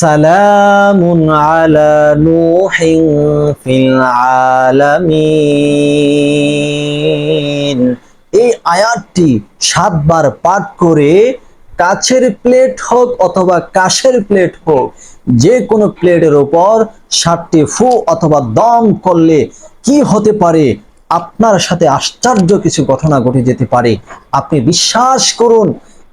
সালামুন আলা নূহিন ফিল আলামিন। এই আয়াতটি সাতবার পাঠ করে কাছের প্লেট হোক অথবা কাশের প্লেট হোক, যে কোনো প্লেটের উপর সাতটি ফু অথবা দম করলে কি হতে পারে? আপনার সাথে আশ্চর্য কিছু ঘটনা ঘটে যেতে পারে। আপনি বিশ্বাস করুন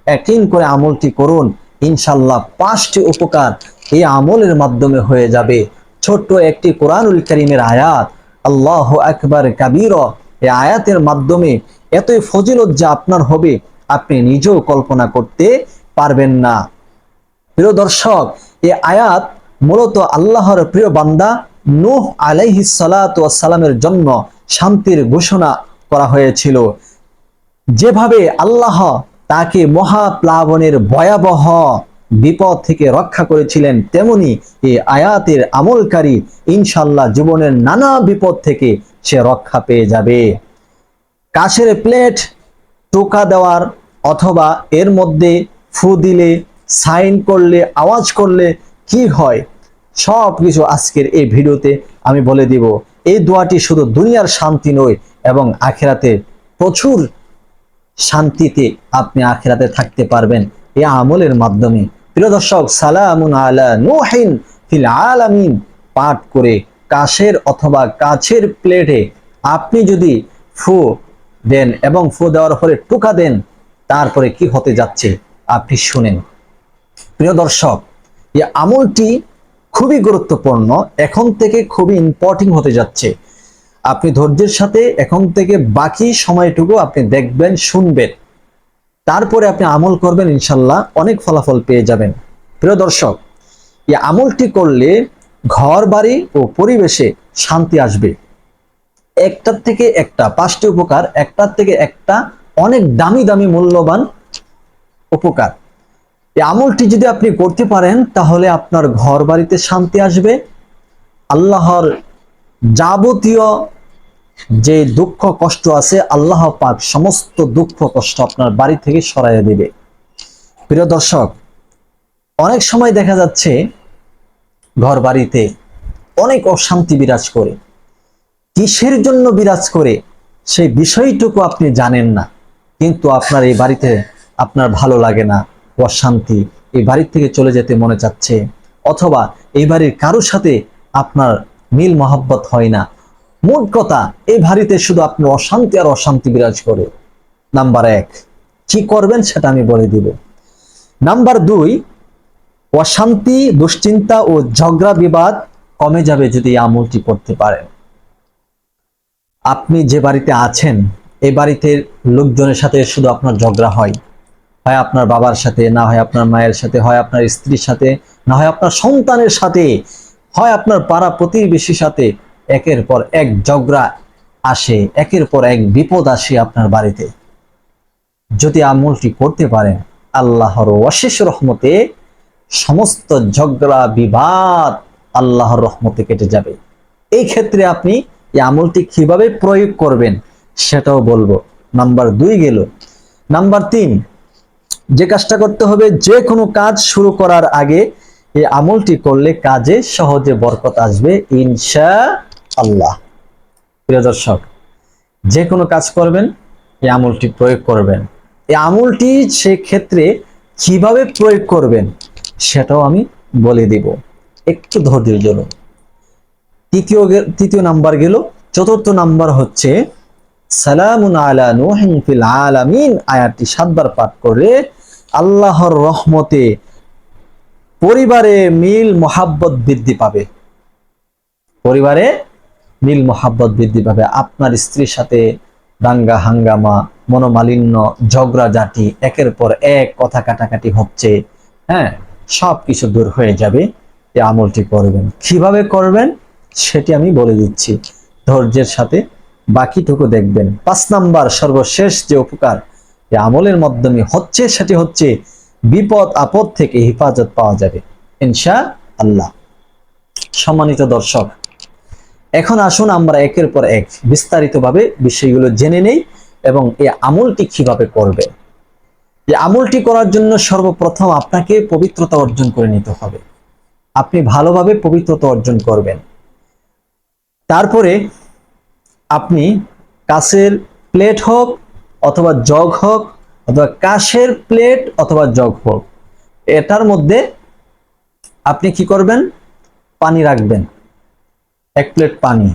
একদিন করে আমলটি করুন। ইনশাল্লাহ পাঁচটি উপকার এই আমলের মাধ্যমে হয়ে যাবে। ছোট্ট একটি কোরআনুল করিমের আয়াত। আল্লাহ আকবার কাবির। এই আয়াতের মাধ্যমে এতই ফজিলত যা আপনার হবে, আপনি নিজেও কল্পনা করতে পারবেন না। প্রিয় দর্শক, এই আয়াত মূলত আল্লাহর প্রিয় বান্দা নূহ আলাইহি সালামের জন্য শান্তির ঘোষণা করা হয়েছিল। যেভাবে আল্লাহ তাকে মহাপ্লাবনের ভয়াবহ বিপদ থেকে রক্ষা করেছিলেন তেমনি এই আয়াতের আমলকারী ইনশাল্লাহ জীবনের নানা বিপদ থেকে সে রক্ষা পেয়ে যাবে। কাশের প্লেট টোকা দেওয়ার অথবা এর মধ্যে ফু দিলে, সাইন করলে, আওয়াজ করলে কি হয়, সব কিছু আজকের এই ভিডিওতে আমি বলে দিব। এই দোয়াটি শুধু দুনিয়ার শান্তি নয়, এবং আখেরাতে প্রচুর শান্তিতে আপনি আখেরাতে থাকতে পারবেন এই আমলের মাধ্যমে। প্রিয় দর্শক, সালামুন আলা নুহিন ফিল আলামিন। পাঠ করে কাশের অথবা কাছের প্লেটে আপনি যদি ফু দেন এবং ফু দেওয়ার পরে টুকা দেন, তারপরে কি হতে যাচ্ছে আপনি শুনেন। প্রিয় দর্শক, এই আমলটি খুবই গুরুত্বপূর্ণ, এখন থেকে খুবই ইম্পর্টেন্ট হতে যাচ্ছে। আপনি ধৈর্যের সাথে এখন থেকে বাকি সময়টুকু আপনি দেখবেন, শুনবেন। তারপরে আপনি আমল করবেন, ইনশাল্লাহ অনেক ফলাফল পেয়ে যাবেন। প্রিয় দর্শক, এই আমলটি করলে ঘর বাড়ি ও পরিবেশে শান্তি আসবে। একটার থেকে একটা, পাঁচটি উপকার, একটার থেকে একটা অনেক দামি দামি মূল্যবান উপকার। এই আমলটি যদি আপনি করতে পারেন, তাহলে আপনার ঘর বাড়িতে শান্তি আসবে। আল্লাহর যাবতীয় যে দুঃখ, কষ্ট আছে, আল্লাহ পাক সমস্ত দুঃখ, কষ্ট আপনার বাড়ি থেকে সরাইয়া দিবে। প্রিয় দর্শক, অনেক সময় দেখা যাচ্ছে ঘর বাড়িতে অনেক অশান্তি বিরাজ করে। কিসের জন্য বিরাজ করে সেই বিষয়টুকু আপনি জানেন না, কিন্তু আপনার এই বাড়িতে আপনার ভালো লাগে না, অশান্তি, এই বাড়ির থেকে চলে যেতে মনে চাচ্ছে, অথবা এই বাড়ির কারোর সাথে আপনার মিল মহব্বত হয় না মোট কথা, এই বাড়িতে শুধু আপনার অশান্তি আর অশান্তি বিরাজ করে। নাম্বার এক, কি করবেন সেটা আমি বলে দিব। নাম্বার দুই, অশান্তি, দুশ্চিন্তা ও ঝগড়া বিবাদ কমে যাবে যদি আমলটি করতে পারেন। আপনি যে বাড়িতে আছেন এই বাড়িতে লোকজনের সাথে শুধু আপনার ঝগড়া হয়। হয় আপনার বাবার সাথে, না হয় আপনার মায়ের সাথে, হয় আপনার স্ত্রীর সাথে, না হয় আপনার সন্তানের সাথে, হয় আপনার পাড়া প্রতিবেশীর সাথে একের পর এক ঝগড়া আসে, একের পর এক বিপদ আসে আপনার বাড়িতে। যদি আমলটি করতে পারেন, আল্লাহর অশেষ রহমতে সমস্ত ঝগড়া, বিবাদ আল্লাহর রহমতে কেটে যাবে। এই ক্ষেত্রে আপনি এই আমলটি কীভাবে প্রয়োগ করবেন সেটাও বলব। নাম্বার দুই গেল, নাম্বার তিন, যে কাজটা করতে হবে, যে কোনো কাজ শুরু করার আগে এই আমলটি করলে কাজে সহজে বরকত আসবে, ইনশা আল্লাহ প্রিয় দর্শক, যে কোনো কাজ করবেন, এই আমলটি প্রয়োগ করবেন। এই আমলটি সেক্ষেত্রে কীভাবে প্রয়োগ করবেন, সেটাও আমি বলে দিব। একটু ধৈর্যের জন্য। তৃতীয় তৃতীয় নাম্বার গেল। চতুর্থ নাম্বার হচ্ছে, সালামুন আলা নুহিন ফিল আলামিন। আয়াতটি সাতবার পাঠ করে আল্লাহর রহমতে পরিবারে মিল, মোহাব্বত বৃদ্ধি পাবে। পরিবারে মিল মোহাব্বত বৃদ্ধি পাবে। আপনার স্ত্রীর সাথে দাঙ্গা, হাঙ্গামা, মনোমালিন্য, ঝগড়া জাতি একের পর এক কথা কাটাকাটি হচ্ছে হ্যাঁ সব কিছু দূর হয়ে যাবে। এই আমলটি করবেন। কীভাবে করবেন? সেটি আমি বলে দিচ্ছি। ধৈর্যের সাথে বাকিটুকু দেখবেন। পাঁচ নাম্বার, সর্বশেষ যে উপকার এই আমলের মাধ্যমে হচ্ছে, সেটি হচ্ছে বিপদ, আপদ থেকে হেফাজত পাওয়া যাবে। ইনশা আল্লাহ সম্মানিত দর্শক এখন আসুন আমরা একের পর এক বিস্তারিতভাবে বিষয়গুলো জেনে নেই এবং এই আমলটি কীভাবে করবে। এই আমলটি করার জন্য সর্বপ্রথম আপনাকে পবিত্রতা অর্জন করে নিতে হবে। আপনি ভালোভাবে পবিত্রতা অর্জন করবেন। তারপরে আপনি কাছের প্লেট হোক অথবা জগ হোক অথবা কাশের প্লেট অথবা জগ হোক, এটার মধ্যে আপনি কি করবেন? পানি রাখবেন। এক প্লেট পানি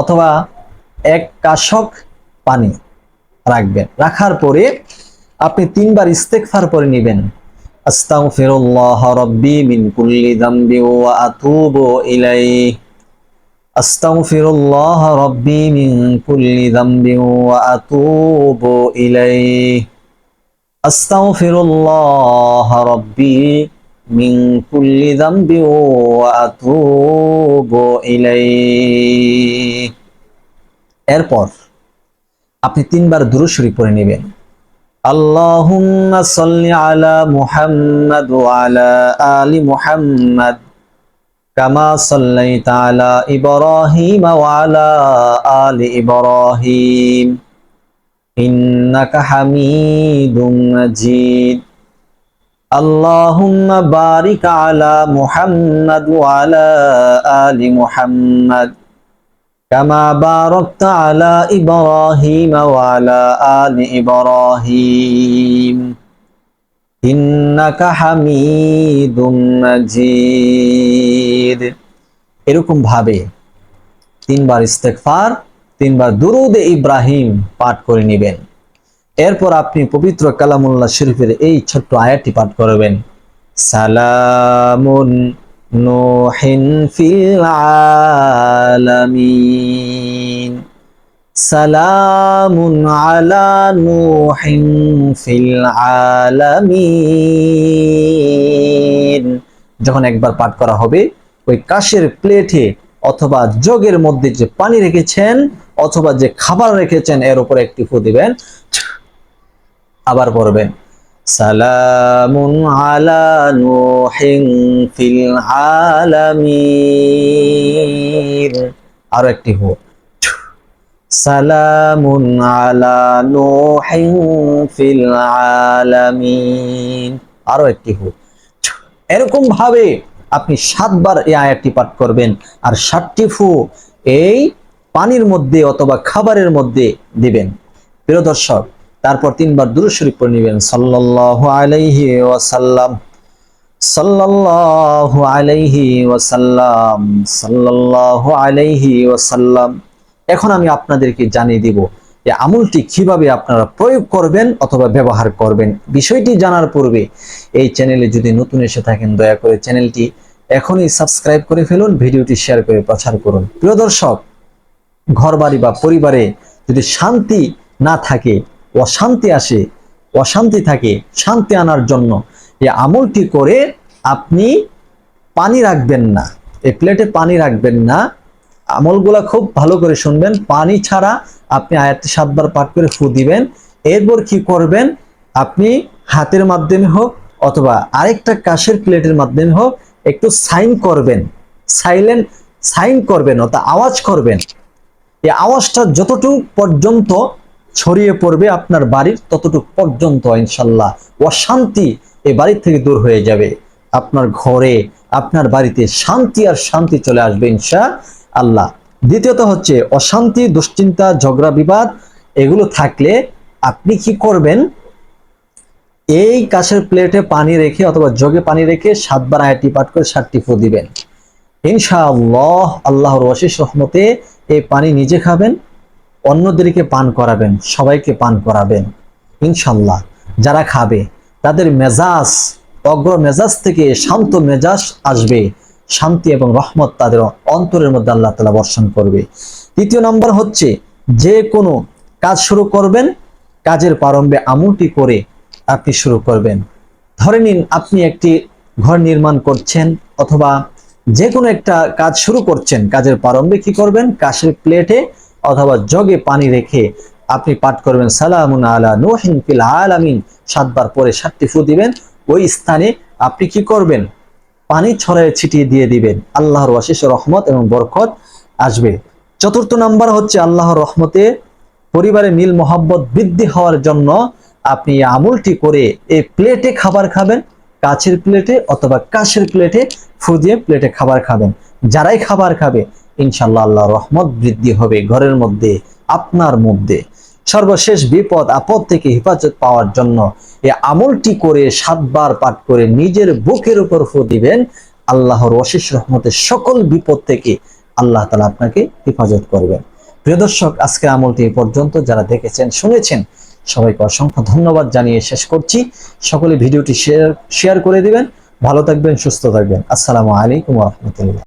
অথবা এক কাশক পানি রাখবেন। রাখার পরে আপনি তিনবার ইস্তেকফার করে নেবেন। আস্তাগফিরুল্লাহ রাব্বি মিন কুল্লি যামবি ওয়া আতুবু ইলাইহি। আস্তাগফিরুল্লাহ রাব্বি মিন কুল্লি যামবি ওয়া আতুবু ইলাইহি। আস্তাগফিরুল্লাহ রাব্বি কুল্লি যামবি ওয়া আতুবু ইলাইহি। এরপর আপনি তিনবার দুরূদ শরীফ পড়ে নেবেন। আল্লাহুম্মা সাল্লি আলা মুহাম্মাদ ওয়া আলা আলি মুহাম্মাদ কামা সাল্লাইতা আলা ইব্রাহিম ওয়া আলা আলি ইব্রাহিম। ইন্নাকা হামিদুম মাজিদ। اللهم بارك على محمد وعلى آل محمد كما باركت على إبراهيم وعلى آل إبراهيم إنك حميد مجيد এরকম ভাবে তিনবার ইস্তেগফার তিনবার দুরুদ ইব্রাহিম পাঠ করে নেবেন এরপর আপনি পবিত্র কালামুল্লাহ শরীফের এই ছোট্ট আয়াতটি পাঠ করবেন। সালামুন নুহিন ফিল আলামিন। সালামুন আলা নুহিন ফিল আলামিন। যখন একবার পাঠ করা হবে, ওই কাশের প্লেটে অথবা জগের মধ্যে যে পানি রেখেছেন, অথবা যে খাবার রেখেছেন, এর উপরে একটি ফু দিবেন। আবার পড়বেন। সালামুন আলা নুহিন ফিল আলামিন। আরও একটি হো। সালামুন আলা নুহিন ফিল আলামিন। আরও একটি হো। এরকম ভাবে আপনি সাতবার এই আয়াতটি পাঠ করবেন আর সাতটি ফু এই পানির মধ্যে অথবা খাবারের মধ্যে দিবেন। প্রিয় দর্শক তারপর তিনবার দুরূদ শরীফ পড়ে নেবেন। সাল্লাল্লাহু আলাইহি ওয়াসাল্লাম। সাল্লাল্লাহু আলাইহি ওয়াসাল্লাম। সাল্লাল্লাহু আলাইহি ওয়াসাল্লাম। এখন আমি আপনাদেরকে জানিয়ে দিব যে আমলটি কীভাবে আপনারা প্রয়োগ করবেন অথবা ব্যবহার করবেন। বিষয়টি জানার পূর্বে এই চ্যানেলে যদি নতুন এসে থাকেন, দয়া করে চ্যানেলটি এখনই সাবস্ক্রাইব করে ফেলুন, ভিডিওটি শেয়ার করে প্রচার করুন। প্রিয় দর্শক, ঘরবাড়ি বা পরিবারে যদি শান্তি না থাকে অশান্তি আসে, অশান্তি থাকে, শান্তি আনার জন্য। এই আমলটি করে আপনি পানি রাখবেন না, এই প্লেটে পানি রাখবেন না। আমলগুলা খুব ভালো করে শুনবেন, পানি ছাড়া আপনি আয়াতটি সাতবার পাঠ করে ফু দিবেন। এরপর কি করবেন? আপনি হাতের মাধ্যমে হোক অথবা আরেকটা কাশের প্লেটের মাধ্যমে হোক একটু সাইন করবেন সাইলেন্ট সাইন করবেন অর্থাৎ আওয়াজ করবেন। এই আওয়াজটা যতটুকু পর্যন্ত ছড়িয়ে পড়বে আপনার বাড়ির ততটুকু পর্যন্ত, ইনশাল্লাহ। অশান্তি এই বাড়ির থেকে দূর হয়ে যাবে। আপনার ঘরে, আপনার বাড়িতে শান্তি আর শান্তি চলে আসবে ইনশা আল্লাহ দ্বিতীয়ত হচ্ছে অশান্তি, দুশ্চিন্তা, ঝগড়া, বিবাদ, এগুলো থাকলে আপনি কি করবেন? এই কাশের প্লেটে পানি রেখে অথবা জগে পানি রেখে সাতবার আয়াতটি পাঠ করে সাতটি ফু দিবেন। ইনশাআল্লাহ, আল্লাহর অশেষ রহমতে এই পানি নিজে খাবেন। অন্যদেরকে পান করাবেন, সবাইকে পান করাবেন, ইনশাল্লাহ। যারা খাবে, তাদের মেজাজ, অগ্র মেজাজ থেকে শান্ত মেজাজ আসবে, শান্তি এবং রহমত তাদের অন্তরের মধ্যে আল্লাহ তালা বর্ষণ করবে। তৃতীয় নম্বর হচ্ছে, যে কোনো কাজ শুরু করবেন, কাজের প্রারম্ভে আমলটি করে আপনি শুরু করবেন। ধরে নিন আপনি একটি ঘর নির্মাণ করছেন অথবা যে কোনো একটা কাজ শুরু করছেন, কাজের প্রারম্ভে কি করবেন? কাশের প্লেটে অথবা জগে পানি রেখে আপনি পাঠ করবেন, সালামুন আলা নোহিন ফিল আলামিন। সাতবার পরে সাতটি ফু দিবেন। ওই স্থানে আপনি কি করবেন? পানি ছড়ায় ছিটিয়ে দিয়ে দিবেন। আল্লাহর অশেষ রহমত এবং বরকত আসবে। চতুর্থ নাম্বার হচ্ছে আল্লাহর রহমতে পরিবারে মিল মোহাব্বত বৃদ্ধি হওয়ার জন্য আপনি আমলটি করে এই প্লেটে খাবার খাবেন, কাছের প্লেটে অথবা কাশের প্লেটে ফু দিয়ে প্লেটে খাবার খাবেন। যারাই খাবার খাবে ইনশাল্লাহ আল্লাহ রহমত বৃদ্ধি হবে ঘরের মধ্যে, আপনার মধ্যে। সর্বশেষ বিপদ, আপদ থেকে হেফাজত পাওয়ার জন্য এই আমলটি করে সাতবার পাঠ করে নিজের বুকের উপর ফু দিবেন। আল্লাহর অশেষ রহমতের সকল বিপদ থেকে আল্লাহ তালা আপনাকে হেফাজত করবেন। প্রিয় দর্শক, আজকের আমলটি পর্যন্ত। যারা দেখেছেন, শুনেছেন, সবাইকে অসংখ্য ধন্যবাদ জানিয়ে শেষ করছি। সকলে ভিডিওটি শেয়ার শেয়ার করে দিবেন। ভালো থাকবেন, সুস্থ থাকবেন। আসসালামু আলাইকুম রহমতুল্লাহ।